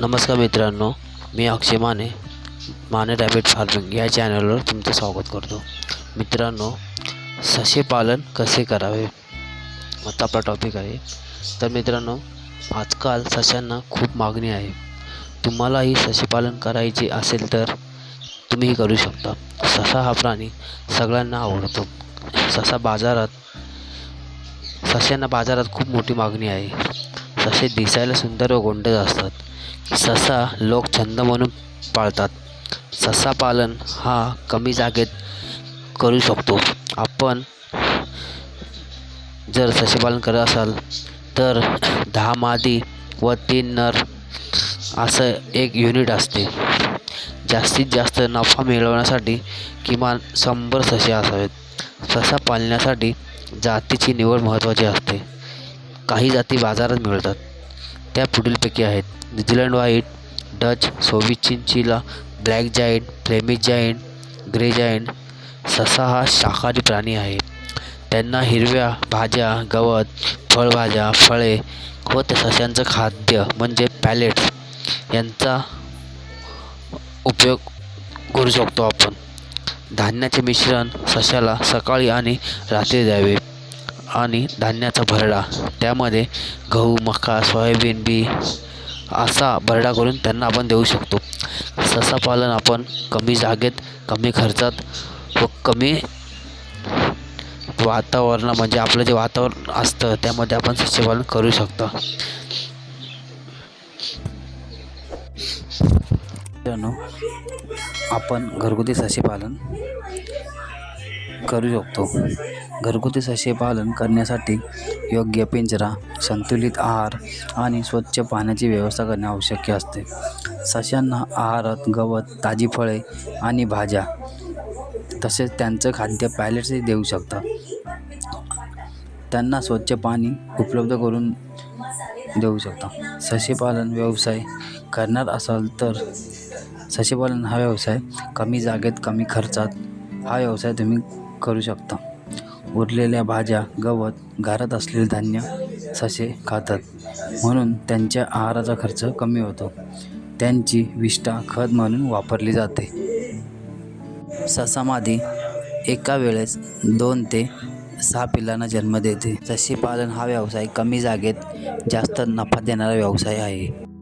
नमस्कार मित्रांनो मी अक्षय माने माने रॅबिट फार्मिंग या चॅनलवर तुमचं स्वागत करतो. मित्रांनो ससे पालन कसे करावे? आता आपला टॉपिक आहे. तर मित्रांनो आजकाल सशांना खूप मागणी आहे. तुम्हालाही ससेपालन करायचे असेल तर तुम्हीही करू शकता. ससा हा प्राणी सगळ्यांना आवडतो. ससा बाजारात सस्यांना बाजारात खूप मोठी मागणी आहे. ससे दिसायला सुंदर व गोंडस असतात. ससा लोक छंद म्हणून पाळतात. ससा पालन हा कमी जागेत करू शकतो. आपण जर ससेपालन करत असाल तर दहा मादी व तीन नर असं एक युनिट असते. जास्तीत जास्त नफा मिळवण्यासाठी किमान शंभर ससे असावेत. ससा पालण्यासाठी जातीची निवड महत्त्वाची असते. काही जाती बाजारात मिळतात. त्या पुढीलपैकी आहेत. New Zealand white Dutch Soviet black giant Flemish giant grey giant ससा हा शाकाहारी प्राणी आहे. त्यांना हिरव्या भाज्या गवत फळभाज्या फळे व त्या सस्यांचं खाद्य म्हणजे पॅलेट्स यांचा उपयोग करू शकतो आपण. धान्याचे मिश्रण सशाला सकाळी आणि रात्री द्यावे. आणि धान्याचा भरडा. त्यामध्ये गहू मका सोयाबीन बी असा भरडा करून त्यांना आपण देऊ शकतो. ससा पालन आपण कमी जागेत कमी खर्चात व कमी वातावरण म्हणजे आपलं जे वातावरण असतं त्यामध्ये आपण सस्यपालन करू शकतो. आपण घरगुती सस्यपालन करू शकतो. घरगुती ससे पालन करण्यासाठी योग्य पिंजरा संतुलित आहार आणि स्वच्छ पाण्याची व्यवस्था करणे आवश्यक असते. सशांना आहारात गवत ताजी फळे आणि भाज्या तसेच त्यांचं खाद्य पॅलेट्सही देऊ शकता त्यांना स्वच्छ पाणी उपलब्ध करून देऊ शकता ससेपालन व्यवसाय करणार असाल तर ससेपालन हा व्यवसाय कमी जागेत कमी खर्चात हा व्यवसाय तुम्ही करू शकता. उरलेल्या भाज्या गवत घरात असलेले धान्य ससे खातात. म्हणून त्यांच्या आहाराचा खर्च कमी होतो. त्यांची विष्ठा खत म्हणून वापरली जाते. ससामादी एका वेळेस दोन ते सहा पिल्लांना जन्म देते. सशीपालन हा व्यवसाय कमी जागेत जास्त नफा देणारा व्यवसाय आहे.